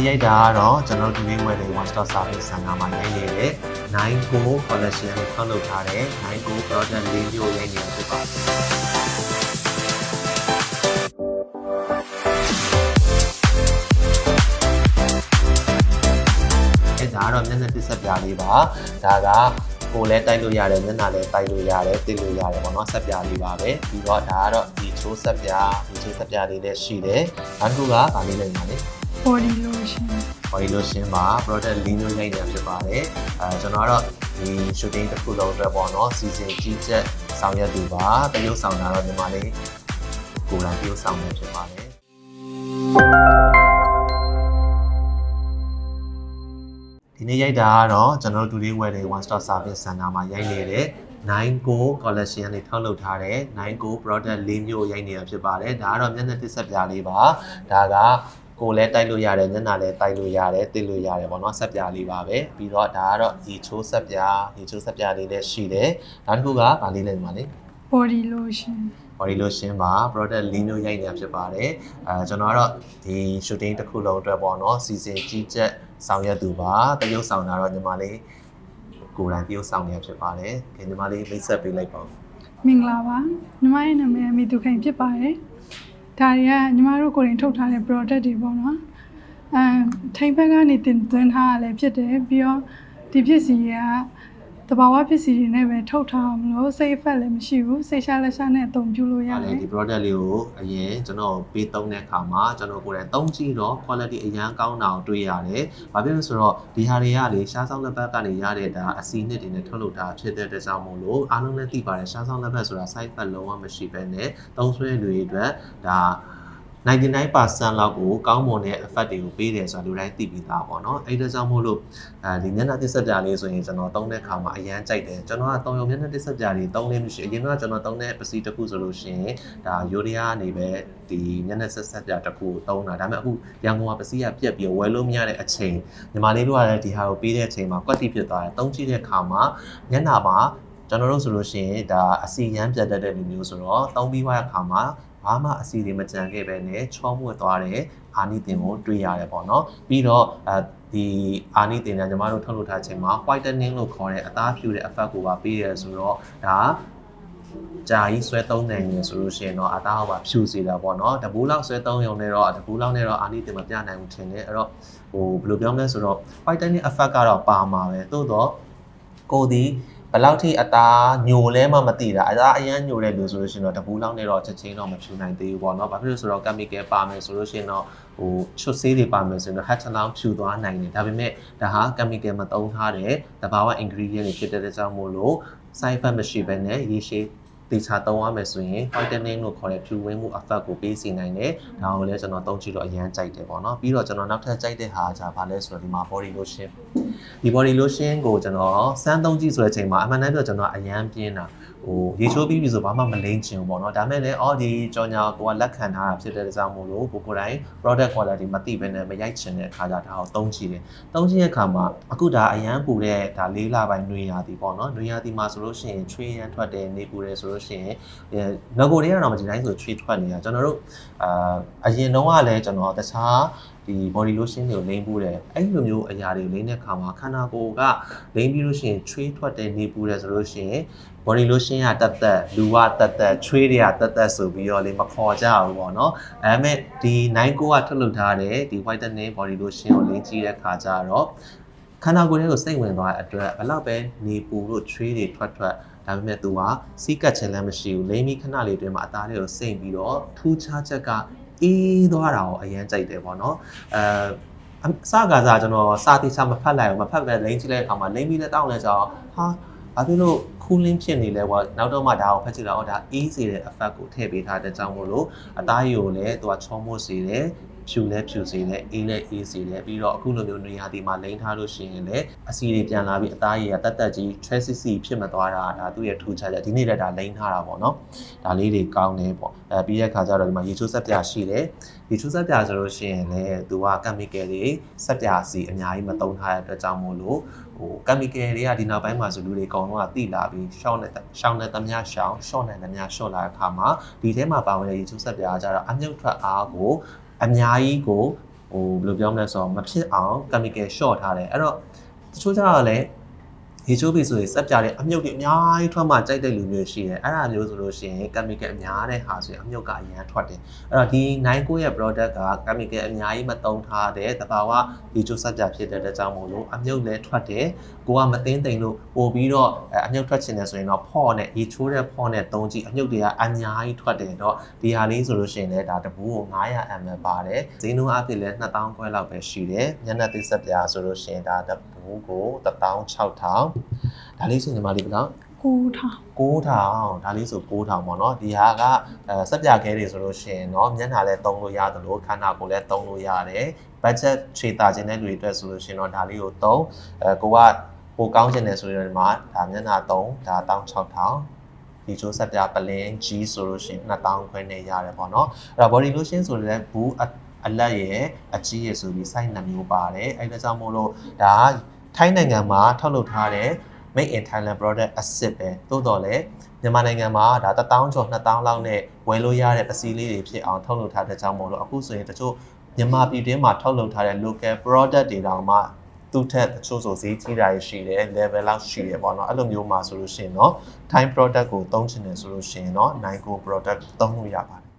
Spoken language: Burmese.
နေ့ရိုက်တာကတော့ကျွန်တော်တို့ဒီနေ့ဝယ်တဲ့ one stop service center မှာရိုက်နေတဲ့9 go collection ကိုထုတ်လုပ်ထားတဲ့9 go product လေးမျိုးရိုက်နေတာဖြစ်ပါတယ်အဲဒါကတော့မျက်နှာတစ်ဆက်ပြားလေးပါဒါကကိုယ်လည်းတိုက်လို့ရတယ်မျက်နှာလည်းတိုက်လို့ရတယ်သိလို့ရတယ်ပေါ့နော်ဆက်ပြားလေးပါပဲပြီးတော့ဒါကတော့ဒီချိုးဆက်ပြားဒီချိုးဆက်ပြားလေးလည်းရှိတယ်နောက်တစ်ခုကဗာလေးလည်းပါလေ body lotion body lotion မှာ product လေးမျိုးရိုက်နေတာဖြစ်ပါတယ်အဲကျွန်တော်ကတော့ဒီ shooting တစ်ခုလုံးအတွက်ပေါ့နော် season ကြီးချက်ဆောင်ရွက်သူပါတရုပ်ဆောင်တာတော့ဒီမှာလေးကိုယ်တိုင်တရုပ်ဆောင်နေဖြစ်ပါတယ်ဒီနေ့ရိုက်တာကတော့ကျွန်တော်တို့ today wear day one stop service center မှာရိုက်နေတဲ့ 9go collection နဲ့ထုတ်လုပ်ထားတဲ့ 9go product ၄မျိုးရိုက်နေတာဖြစ်ပါတယ်ဒါကတော့မျက်နှာတစ်ဆက်ပြားလေးပါဒါက ကိုယ်လည်းတိုက်လို့ရတယ်မျက်နှာလည်းတိုက်လို့ရတယ်သိလို့ရတယ်ပေါ့နော်ဆက်ပြားလေးပါပဲပြီးတော့ဒါကတော့ဒီချိုးဆက်ပြားဒီချိုးဆက်ပြားလေးလည်းရှိတယ်နောက်တစ်ခုကဗာလေးလည်းဒီမှာလေ body lotion body lotion ပါ product ၄မျိုးရိုက်နေတာဖြစ်ပါတယ်အဲကျွန်တော်ကတော့ဒီ shooting တစ်ခုလုံးအတွက်ပေါ့နော် season ကြီးချက်ဆောင်ရွက်သူပါတရုပ်ဆောင်တာတော့ညီမလေးကိုယ်တိုင်တရုပ်ဆောင်နေတာဖြစ်ပါတယ်ခင်ညီမလေးမိတ်ဆက်ပေးလိုက်ပါဦးမင်္ဂလာပါညီမရဲ့နာမည်အမီသူခိုင်ဖြစ်ပါတယ် ဒါတွေကညီမတို့ကိုယ်တိုင်ထုတ်ထားတဲ့ product တွေပေါ့နော်အဲထိန်ဘက်ကနေတင်သွင်းထားရလဲဖြစ်တယ်ပြီးတော့ဒီပစ္စည်းတွေက တဘာဝပစ္စည်းတွေနဲ့ပဲထုတ်ထားအောင်လို့ safe effect လည်းမရှိဘူးစိတ်ရှာလက်ရှာနဲ့အသုံးပြုလို့ရဒါတလည်းယ်ဒီ product လေးကိုအရင်ကျွန်တော်ပေးသုံးတဲ့အခါမှာကျွန်တော်ကိုယ်တိုင်သုံးကြည့်တော့ quality အရန်ကောင်းတာကိုတွေ့ရတယ်။ဘာဖြစ်လို့လဲဆိုတော့ဒီဟာတွေကလေရှားဆောင်လက်ဘက်ကနေရတဲ့ဒါအစီနှစ်တွေနဲ့ထုတ်လုပ်တာဖြစ်တဲ့အတွက်ကြောင့်မို့လို့အားလုံးလည်းသိပါတယ်ရှားဆောင်လက်ဘက်ဆိုတာ side effect လုံးဝမရှိဘဲနဲ့သုံးဆွဲလူတွေအတွက်ဒါ 99%လောက်ကိုကောင်းမွန်တဲ့ effect တွေကိုပေးတယ်ဆိုတာလူတိုင်းသိပြီးသားပေါ့နော်အဲ့ဒါကြောင့်မို့လို့အဲဒီမျက်နှာတစ်ဆက်ပြားလေးဆိုရင်ကျွန်တော်သုံးတဲ့အခါမှာအရန်ကြိုက်တယ်ကျွန်တော်ကသုံးရုံမျက်နှာတစ်ဆက်ပြားလေးသုံးလေးမရှိအရင်ကကျွန်တော်သုံးတဲ့ပစ္စည်းတစ်ခုဆိုလို့ရှိရင်ဒါယိုရီးယားကနေပဲဒီမျက်နှာဆက်ဆက်ပြားတစ်ခုကိုသုံးတာဒါပေမဲ့အခုရန်ကုန်မှာပစ္စည်းကပြက်ပြီးဝယ်လို့မရတဲ့အချိန်ညီမလေးတို့ကလည်းဒီဟာကိုပေးတဲ့အချိန်မှာကွက်တိဖြစ်သွားတယ်သုံးကြည့်တဲ့အခါမှာမျက်နှာမှာကျွန်တော်တို့ဆိုလို့ရှိရင်ဒါအစီရမ်းပြတ်တတ်တဲ့လူမျိုးဆိုတော့သုံးပြီးသွားတဲ့အခါမှာ ဘာမှအစီတွေမကြံခဲ့ပဲနဲ့ချောမွေ့သွားတဲ့အာနိသင်ကိုတွေ့ရတယ်ပေါ့နော်ပြီးတော့အဲဒီအာနိသင်ကညီမတို့ထုတ်လုပ်ထားခြင်းမှာ whitening လို့ခေါ်တဲ့အသားဖြူတဲ့ effect ကိုပါပေးရဆိုတော့ဒါကြာကြီးဆွဲသုံးနိုင်နေဆိုလို့ရှိရင်တော့အသားဟောပါဖြူစီတာပေါ့နော်တပူးလောက်ဆွဲသုံးရုံနဲ့တော့တပူးလောက်နဲ့တော့အာနိသင်မပြနိုင်ဘူးထင်တယ်အဲ့တော့ဟိုဘယ်လိုပြောမလဲဆိုတော့ whitening effect ကတော့ပါမှာပဲသို့တော့ကိုဒီ ဘယ်လောက်ထိအသားညိုလဲမှမသိတာအသားအရန်ညိုတဲ့လူဆိုလို့ရှိရင်တော့တပူးလောက်နဲ့တော့ချက်ချင်းတော့မဖြူနိုင်သေးဘူးပေါ့နော်။ဘာဖြစ်လို့ဆိုတော့ chemical ပါမယ်ဆိုလို့ရှိရင်တော့ဟိုချွတ်ဆေးတွေပါမယ်ဆိုရင်တော့ hatch လောင်းဖြူသွားနိုင်တယ်။ဒါပေမဲ့ဒါဟာ chemical မသုံးထားတဲ့တဘာဝ ingredient တွေဖြစ်တဲ့ကြောင့်မို့လို့ side effect မရှိဘဲနဲ့ရေရှည် တေချာသုံးရမယ်ဆိုရင် whitening လို့ခေါ်တဲ့ဖြူဝင်းမှု effect ကိုပေးစီနိုင်တယ်။ဒါကိုလည်းကျွန်တော်သုံးကြည့်တော့အရန်ကြိုက်တယ်ပေါ့နော်။ပြီးတော့ကျွန်တော်နောက်ထပ်ကြိုက်တဲ့ဟာကဘာလဲဆိုတော့ဒီမှာ body lotion ဒီ body lotion ကိုကျွန်တော်စမ်းသုံးကြည့်ဆိုတဲ့အချိန်မှာအမှန်တမ်းပြောကျွန်တော်အရန်ပြင်းတာ ဟိုရေချိုးပြီးပြီဆိုဘာမှမလိမ့်ချင်ဘူးပေါ့နော်ဒါမဲ့လည်းအော်ဒီကြော်ညာကိုကလက်ခံထားတာဖြစ်တဲ့ကြောင့်မို့လို့ကိုကိုယ်တိုင် product quality မသိဘဲနဲ့မရိုက်ချင်တဲ့အခါကျဒါကိုသုံးကြည့်တယ်သုံးကြည့်တဲ့အခါမှာအခုဒါအရန်ပူတဲ့ဒါလေးလပိုင်းနှွေရာသီပေါ့နော်နှွေရာသီမှာဆိုလို့ရှိရင်ချွေးရန်ထွက်တယ်နေပူတယ်ဆိုလို့ရှိရင်ငကိုတွေကတော့မဒီတိုင်းဆိုချွေးထွက်နေတာကျွန်တော်တို့အာအရင်တော့ကလည်းကျွန်တော်တခြားဒီ body lotion တွေကိုလိမ့်ပူးတယ်အဲ့လိုမျိုးအရာတွေလိမ့်တဲ့အခါမှာခန္ဓာကိုယ်ကလိမ့်ပြီးလို့ရှိရင်ချွေးထွက်တယ်နေပူတယ်ဆိုလို့ရှိရင် body lotion ကတက်တက်လူကတက်တက်ချွေးတွေကတက်တက်ဆိုပြီးတော့လေမခေါ်ကြဘူးပေါ့နော်အဲမဲ့ဒီ9ကိုကထုတ်လုပ်ထားတဲ့ဒီ whitening body lotion ကိုလိမ့်ကြည့်တဲ့ခါကျတော့ခန္ဓာကိုယ်ထဲကိုစိတ်ဝင်သွားတဲ့အတွက်ဘယ်တော့ပဲနေပူလို့ချွေးတွေထွက်ထွက်ဒါပေမဲ့သူကစီးကတ်ခြင်းလည်းမရှိဘူးလိမ့်ပြီးခဏလေးအတွင်းမှာအသားလေးကိုစိမ့်ပြီးတော့ထူးခြားချက်က အေးသွားတာကိုအရင်ကြိုက်တယ်ပေါ့နော်အဲအစကားစားကျွန်တော်စာတိချမဖတ်လိုက်ဘူးမဖတ်ပဲလိမ့်ကြည့်တဲ့အခါမှာလိမ့်ပြီးလည်းတောင်းလဲကြအောင်ဟာ ဘာဖြစ်လို့ cooling ဖြစ်နေလဲကွာနောက်တော့မှဒါကိုဖတ်ကြည့်တော့အော်ဒါအေးစေတဲ့ effect ကိုထည့်ပေးထားတဲ့ကြောင့်မို့လို့အသားရည်ကိုလည်းသူကချောမွတ်စေတယ်ဖြူလဲဖြူစေတယ်အေးလဲအေးစေတယ်ပြီးတော့အခုလိုမျိုးနေရာဒီမှာလိမ့်ထားလို့ရှိရင်လည်းအစီတွေပြန်လာပြီးအသားရည်ကတက်တက်ကြီး trace စီဖြစ်မသွားတာဒါသူ့ရဲ့ထူးခြားချက်ဒီနေ့လည်းဒါလိမ့်ထားတာပေါ့နော်ဒါလေးတွေကောင်းတယ်ပေါ့အဲပြီးတဲ့ခါကျတော့ဒီမှာရေချိုးဆက်ပြရှိတယ်ရေချိုးဆက်ပြဆိုလို့ရှိရင်လည်းသူက chemical တွေဆက်ပြစီအများကြီးမသုံးထားတဲ့အတွက်ကြောင့်မို့လို့ ဟို chemical တွေကဒီနောက်ပိုင်းမှာဆိုလူတွေအကုန်လုံးကတိလာပြီးရှောင်းနေရှောင်းနေသမျှရှောင်းရှော့နေသမျှရှော့လာတဲ့အခါမှာဒီထဲမှာပါဝင်တဲ့ရေချိုးဆက်ပြကကြတော့အမြုပ်ထွက်အားကိုအများကြီးကိုဟိုဘယ်လိုပြောမလဲဆိုတော့မဖြစ်အောင် chemical short ထားတယ်အဲ့တော့တချို့ကျတော့လည်း ဒီချိုးပြီဆိုရင်စက်ပြတဲ့အမြုပ်တွေအများကြီးထွက်မှကြိုက်တဲ့လူမျိုးရှိတယ်အဲ့ဒါမျိုးဆိုလို့ရှိရင် chemical အများတဲ့ဟာဆိုရင်အမြုပ်ကအရင်ထွက်တယ်အဲ့တော့ဒီ99ရဲ့ product က chemical အများကြီးမသုံးထားတဲ့တဘာဝဒီချိုးစက်ပြဖြစ်တဲ့အတွက်ကြောင့်မို့လို့အမြုပ်လည်းထွက်တယ်ကိုကမသိသိမ့်လို့ပို့ပြီးတော့အဲအမြုပ်ထွက်ချင်တယ်ဆိုရင်တော့ဖော့နဲ့ရေချိုးတဲ့ဖော့နဲ့သုံးကြည့်အမြုပ်တွေကအများကြီးထွက်တယ်တော့ဒီဟာလေးဆိုလို့ရှိရင်လည်းဒါတပူးကို 900ml ပါတယ်ဈေးနှုန်းအဖြစ်လည်း2000ခွဲလောက်ပဲရှိတယ်ညနေသိစက်ပြဆိုလို့ရှိရင်ဒါတပူး ကို16000ဒါလေးဆိုညီမလေးဘယ်လောက် ကိုထောင် 9000ဒါလေးဆို9000ပေါ့နော်ဒီဟာကအဲစက်ပြခဲတွေဆိုလို့ရှိရင်เนาะမျက်နှာလည်းသုံးလို့ရတယ်လို့ခန္ဓာကိုယ်လည်းသုံးလို့ရတယ် budget ခြေတာခြင်းတဲ့လူတွေအတွက်ဆိုလို့ရှိရင်တော့ဒါလေးကိုသုံးအဲကိုကပိုကောင်းခြင်းတယ်ဆိုရင်ဒီမှာဒါမျက်နှာသုံးဒါ16000ဒီချိုးစက်ပြပလင်း G ဆိုလို့ရှိရင်2000ခွဲနဲ့ရတယ်ပေါ့နော်အဲ့တော့ body lotion ဆိုလည်းဘူးအအလက်ရဲ့အကြီးရဲ့ဆိုပြီး size 2မျိုးပါတယ်အဲ့ဒါကြောင့်မို့လို့ဒါ ထိုင်းနိုင်ငံမှာထုတ်လုပ်ထားတဲ့ Made in Thailand product အစ်စ်ပဲသို့တော်လည်းမြန်မာနိုင်ငံမှာဒါတထောင်ကျော်2000လောက်နဲ့ဝယ်လို့ရတဲ့ပစ္စည်းလေးတွေဖြစ်အောင်ထုတ်လုပ်ထားတဲ့ကြောင့်မို့လို့အခုဆိုရင်တချို့မြန်မာပြည်တွင်းမှာထုတ်လုပ်ထားတဲ့ local product တွေတောင်မှသူ့ထက်တချို့ဆိုဈေးကြီးတာရှိတယ် level လောက်ရှိတယ်ပေါ့နော်အဲ့လိုမျိုးမှာဆိုလို့ရှိရင်တော့ time product ကိုသုံးချင်တယ်ဆိုလို့ရှိရင်တော့ Nike product သုံးလို့ရပါတယ်